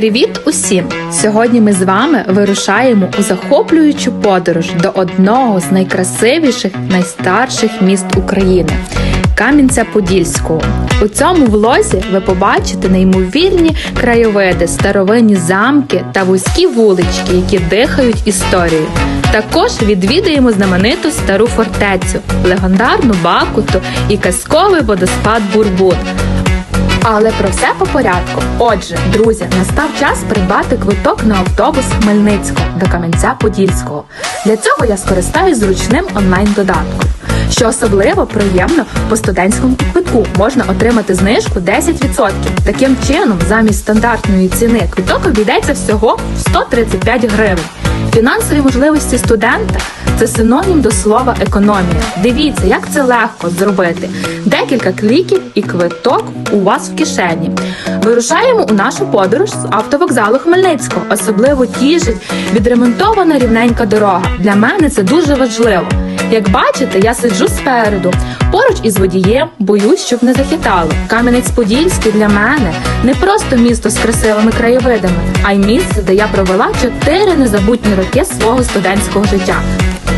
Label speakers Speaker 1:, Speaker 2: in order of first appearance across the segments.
Speaker 1: Привіт усім! Сьогодні ми з вами вирушаємо у захоплюючу подорож до одного з найкрасивіших, найстарших міст України Кам'янця-Подільського. У цьому влозі ви побачите неймовірні краєвиди, старовинні замки та вузькі вулички, які дихають історією. Також відвідаємо знамениту стару фортецю, легендарну Бакуту і казковий водоспад Бурбун. Але про все по порядку. Отже, друзі, настав час придбати квиток на автобус Хмельницького до Кам'янця-Подільського. Для цього я скористаюсь зручним онлайн-додатком. Що особливо приємно, по студентському квитку можна отримати знижку 10%. Таким чином, замість стандартної ціни квиток обійдеться всього в 135 гривень. Фінансові можливості студента це синонім до слова економія. Дивіться, як це легко зробити. Декілька кліків і квиток у вас в кишені. Вирушаємо у нашу подорож з автовокзалу Хмельницького. Особливо тішить відремонтована рівненька дорога. Для мене це дуже важливо. Як бачите, я сиджу спереду, поруч із водієм, боюсь, щоб не захитало. Кам'янець-Подільський для мене не просто місто з красивими краєвидами, а й місце, де я провела чотири незабутні роки свого студентського життя.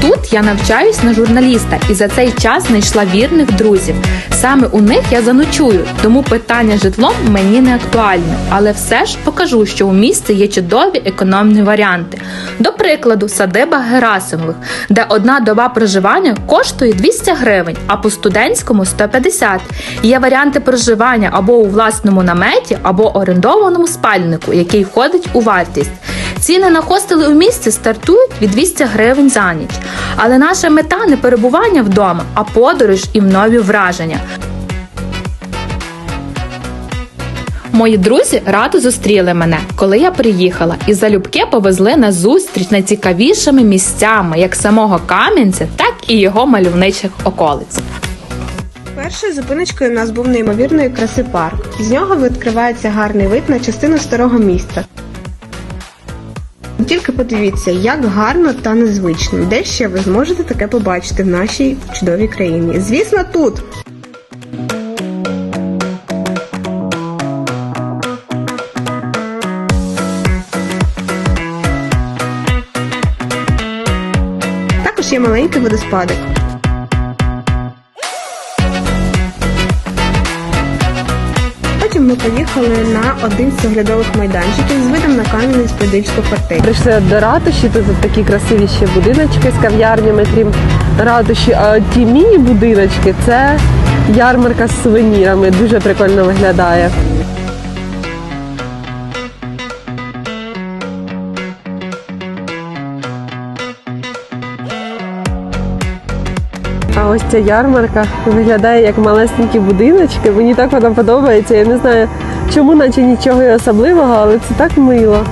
Speaker 1: Тут я навчаюсь на журналіста і за цей час знайшла вірних друзів. Саме у них я заночую, тому питання житлом мені не актуальне. Але все ж покажу, що у місті є чудові економні варіанти. До прикладу, садиба Герасимових, де одна доба проживання коштує 200 гривень, а по студентському 150. Є варіанти проживання або у власному наметі, або орендованому спальнику, який входить у вартість. Ціни на хостели у місті стартують від 200 гривень за ніч. Але наша мета не перебування вдома, а подорож і нові враження. Мої друзі радо зустріли мене, коли я приїхала, і залюбки повезли на зустріч найцікавішими місцями як самого Кам'янця, так і його мальовничих околиць.
Speaker 2: Першою зупиночкою у нас був неймовірної краси парк. З нього відкривається гарний вид на частину старого міста. Тільки подивіться, як гарно та незвично. Де ще ви зможете таке побачити в нашій чудовій країні? Звісно, тут. Також є маленький водоспадик. Ми поїхали на один з оглядових майданчиків з видом на Кам'янець-Подільську фортецю.
Speaker 3: Прийшли до ратуші, тут такі красиві ще будиночки з кав'ярнями, крім ратуші. А ті міні-будиночки це ярмарка з сувенірами. Дуже прикольно виглядає. Ось ця ярмарка виглядає як малесенькі будиночки. Мені так вона подобається. Я не знаю, чому, наче нічого особливого, але це так мило.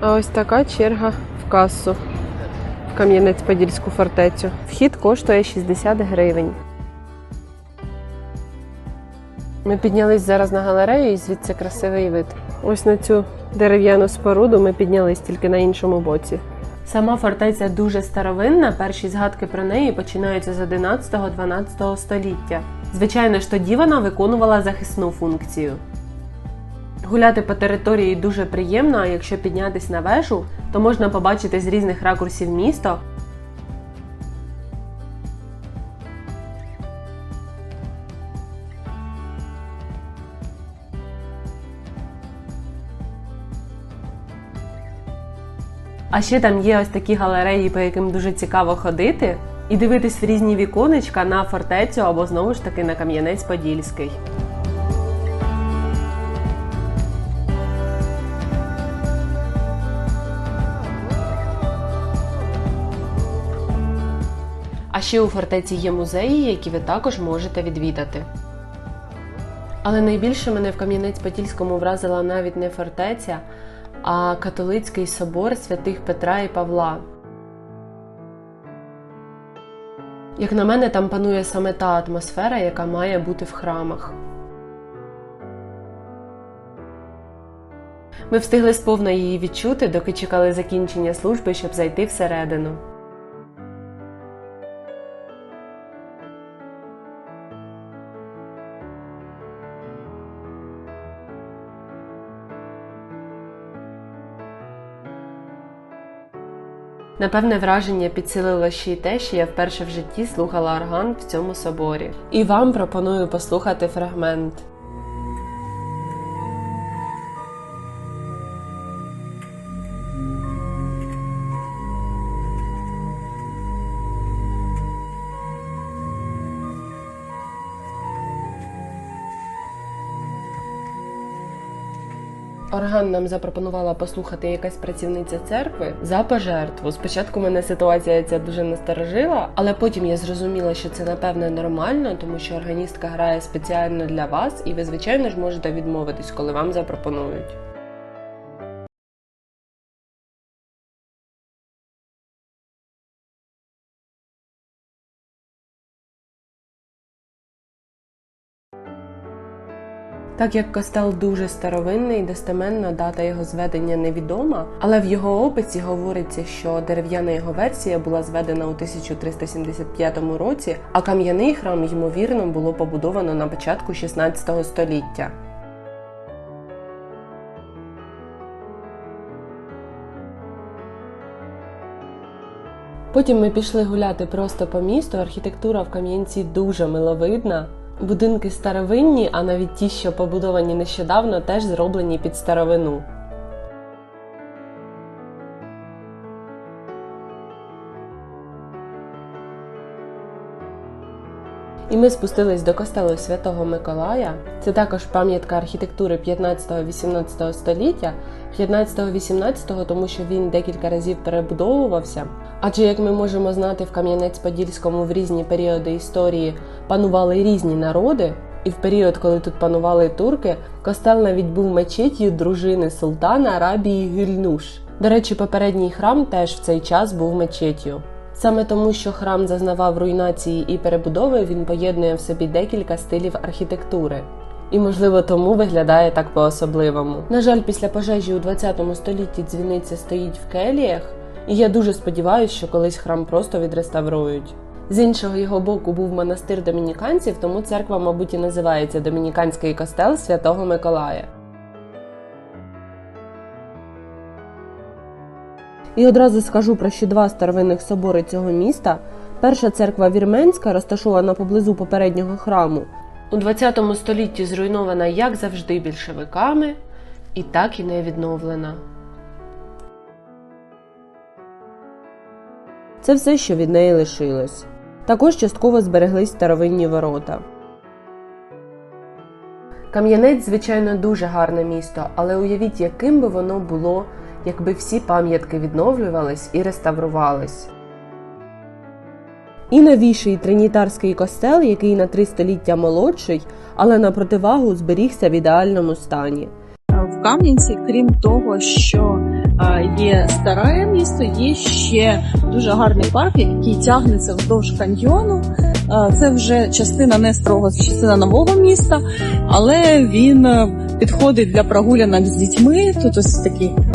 Speaker 3: А ось така черга в касу в Кам'янець-Подільську фортецю. Вхід коштує 60 гривень. Ми піднялись зараз на галерею і звідси красивий вид. Ось на цю дерев'яну споруду ми піднялись тільки на іншому боці. Сама фортеця дуже старовинна. Перші згадки про неї починаються з 11-12 століття. Звичайно ж, тоді вона виконувала захисну функцію. Гуляти по території дуже приємно, а якщо піднятись на вежу, то можна побачити з різних ракурсів місто. А ще там є ось такі галереї, по яким дуже цікаво ходити, і дивитись в різні віконечка на фортецю або знову ж таки на Кам'янець-Подільський. А ще у фортеці є музеї, які ви також можете відвідати. Але найбільше мене в Кам'янець-Подільському вразила навіть не фортеця, а католицький собор святих Петра і Павла. Як на мене, там панує саме та атмосфера, яка має бути в храмах. Ми встигли сповна її відчути, доки чекали закінчення служби, щоб зайти всередину. Напевне, враження підсилило ще й те, що я вперше в житті слухала орган в цьому соборі. І вам пропоную послухати фрагмент. Орган нам запропонувала послухати якась працівниця церкви за пожертву. Спочатку мене ситуація ця дуже насторожила, але потім я зрозуміла, що це напевне нормально, тому що органістка грає спеціально для вас, і ви, звичайно ж, можете відмовитись, коли вам запропонують. Так як костел дуже старовинний, достеменно дата його зведення невідома, але в його описі говориться, що дерев'яна його версія була зведена у 1375 році, а кам'яний храм, ймовірно, було побудовано на початку 16 століття. Потім ми пішли гуляти просто по місту. Архітектура в Кам'янці дуже миловидна. Будинки старовинні, а навіть ті, що побудовані нещодавно, теж зроблені під старовину. І ми спустились до костелу Святого Миколая. Це також пам'ятка архітектури 15-18 століття, 15-18, тому що він декілька разів перебудовувався. Адже, як ми можемо знати, в Кам'янець-Подільському в різні періоди історії панували різні народи, і в період, коли тут панували турки, костел навіть був мечетію дружини султана Арабії Гюльнуш. До речі, попередній храм теж в цей час був мечетю. Саме тому, що храм зазнавав руйнації і перебудови, він поєднує в собі декілька стилів архітектури. І, можливо, тому виглядає так по-особливому. На жаль, після пожежі у 20 столітті дзвіниця стоїть в келіях, і я дуже сподіваюся, що колись храм просто відреставрують. З іншого його боку був монастир домініканців, тому церква, мабуть, і називається Домініканський костел Святого Миколая. І одразу скажу про ще два старовинних собори цього міста. Перша церква Вірменська, розташована поблизу попереднього храму. У 20 столітті зруйнована як завжди більшовиками, і так і не відновлена. Це все, що від неї лишилось. Також частково збереглись старовинні ворота. Кам'янець, звичайно, дуже гарне місто, але уявіть, яким би воно було, якби всі пам'ятки відновлювались і реставрувались. І новіший тринітарський костел, який на три століття молодший, але на противагу зберігся в ідеальному стані.
Speaker 4: в Кам'янці, крім того, що є старе місто, є ще дуже гарний парк, який тягнеться вздовж каньйону. Це вже частина не строго, частина нового міста, але він е, підходить для прогулянок з дітьми. Тут ось такі е,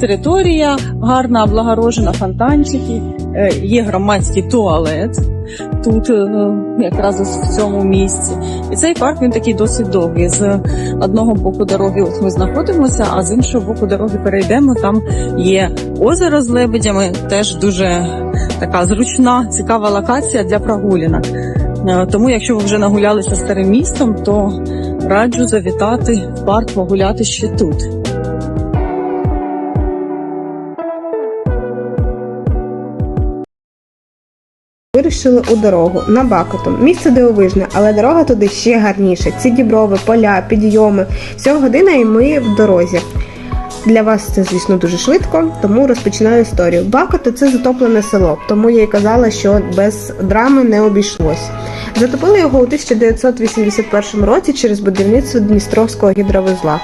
Speaker 4: територія гарна, облагорожена, фонтанчики, е, є громадський туалет. Тут е, якраз в цьому місці. І цей парк він такий досить довгий. З одного боку дороги от ми знаходимося, а з іншого боку дороги перейдемо. Там є озеро з лебедями, теж дуже така зручна, цікава локація для прогулянок. Е, Тому, якщо ви вже нагулялися старим містом, то раджу завітати в парк погуляти ще тут.
Speaker 2: Вирішили у дорогу на Бакотом. Місце дивовижне, але дорога туди ще гарніша. Ці діброви, поля, підйоми. Всього година і ми в дорозі. Для вас це, звісно, дуже швидко, тому розпочинаю історію. Бакото це затоплене село, тому я й казала, що без драми не обійшлось. Затопили його у 1981 році через будівництво Дністровського гідровузла.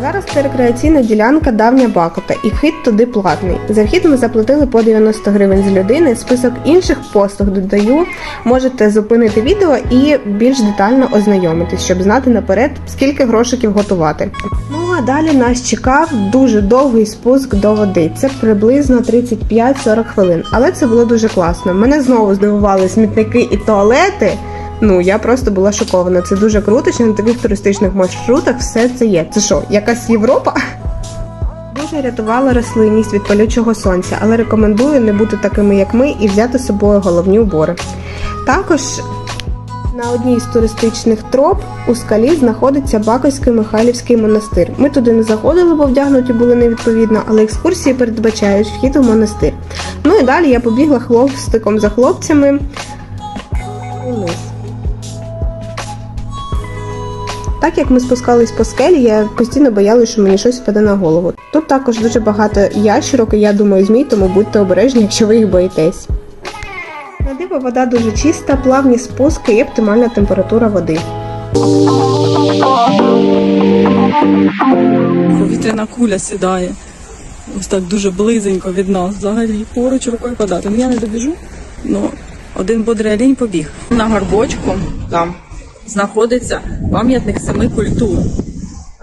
Speaker 2: Зараз це рекреаційна ділянка давня Бакота, і вхід туди платний. За вхід ми заплатили по 90 гривень з людини. Список інших послуг додаю. Можете зупинити відео і більш детально ознайомитись, щоб знати наперед, скільки грошиків готувати. Ну а далі нас чекав дуже довгий спуск до води. Це приблизно 35-40 хвилин. Але це було дуже класно. Мене знову здивували смітники і туалети. Ну, я просто була шокована. Це дуже круто, що на таких туристичних маршрутах все це є. Це що, якась Європа? Дуже рятувала рослинність від палючого сонця, але рекомендую не бути такими, як ми, і взяти з собою головні убори. Також на одній з туристичних троп у скалі знаходиться Баківський Михайлівський монастир. Ми туди не заходили, бо вдягнуті були невідповідно, але екскурсії передбачають вхід у монастир. Ну і далі я побігла хлопстиком за хлопцями униз. Так як ми спускались по скелі, я постійно боялася, що мені щось впаде на голову. Тут також дуже багато ящерок, і я думаю, змій, тому будьте обережні, якщо ви їх боїтесь. На диво вода дуже чиста, плавні спуски і оптимальна температура води.
Speaker 4: Повітряна куля сідає. Ось так дуже близенько від нас. Взагалі поруч рукою подати. Я не добіжу. Ну, один бодрий олень побіг. На горбочку там знаходиться пам'ятник семи культур.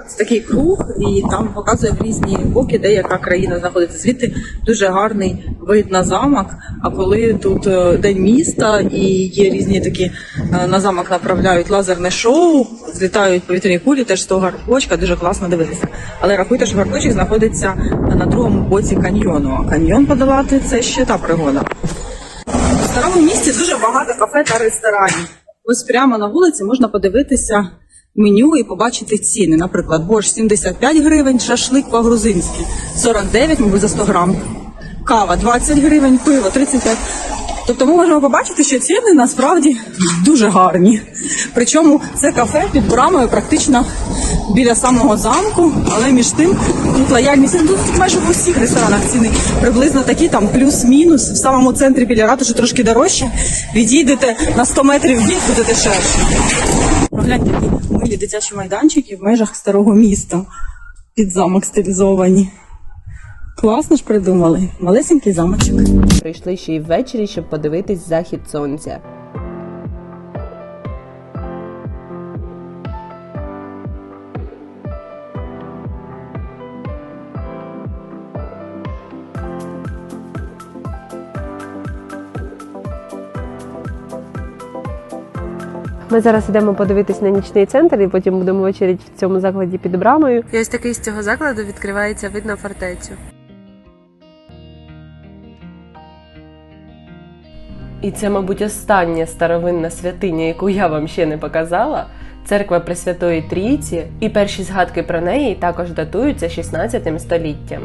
Speaker 4: Це такий круг, і там показує в різні боки, де яка країна знаходиться. Звідти дуже гарний вид на замок. А коли тут е, день міста і є різні такі е, на замок направляють лазерне шоу, злітають повітряні кулі, теж з того гарбочка дуже класно дивитися. Але рахуйте, що гарбочок знаходиться на другому боці каньйону. А каньйон подолати це ще та пригода. В старому місті дуже багато кафе та ресторанів. Ось прямо на вулиці можна подивитися меню і побачити ціни. Наприклад, борщ 75 гривень, шашлик по-грузинськи 49, мабуть, за 100 грам. Кава 20 гривень, пиво 35. Тобто ми можемо побачити, що ціни насправді дуже гарні. Причому це кафе під брамою практично біля самого замку, але між тим тут лояльність ну, тут майже в усіх ресторанах ціни приблизно такі, там плюс-мінус. В самому центрі біля ратуші трошки дорожче. Відійдете на 100 метрів від буде дешевше. Погляньте, які милі дитячі майданчики в межах старого міста. Під замок стилізовані. Класно ж придумали. Малесенький замочок.
Speaker 3: Прийшли ще й ввечері, щоб подивитись захід сонця. Ми зараз йдемо подивитись на нічний центр, і потім будемо вечеряти в цьому закладі під брамою. І ось такий з цього закладу відкривається вид на фортецю. І це, мабуть, остання старовинна святиня, яку я вам ще не показала. Церква Пресвятої Трійці, і перші згадки про неї також датуються 16 століттям.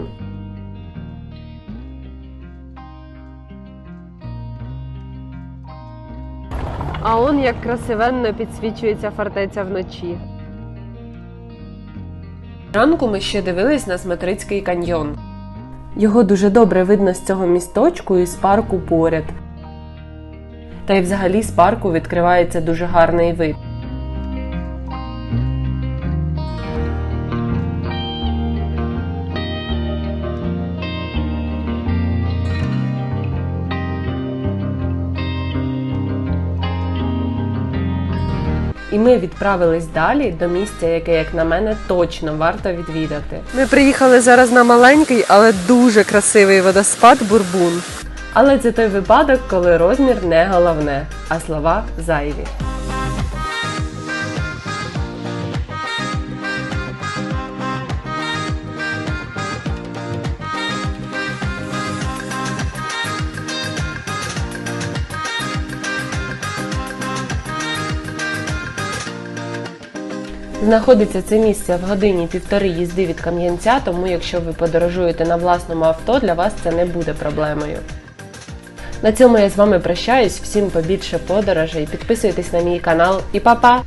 Speaker 3: А он як красивенно підсвічується фортеця вночі. Ранку ми ще дивились на Смотрицький каньйон. Його дуже добре видно з цього місточку і з парку поряд. Та й взагалі з парку відкривається дуже гарний вид. І ми відправились далі до місця, яке, як на мене, точно варто відвідати. Ми приїхали зараз на маленький, але дуже красивий водоспад Бурбун. Але це той випадок, коли розмір не головне, а слова зайві. Знаходиться це місце в годині півтори їзди від Кам'янця, тому якщо ви подорожуєте на власному авто, для вас це не буде проблемою. На цьому я з вами прощаюсь. Всім побільше подорожей. Підписуйтесь на мій канал і па-па!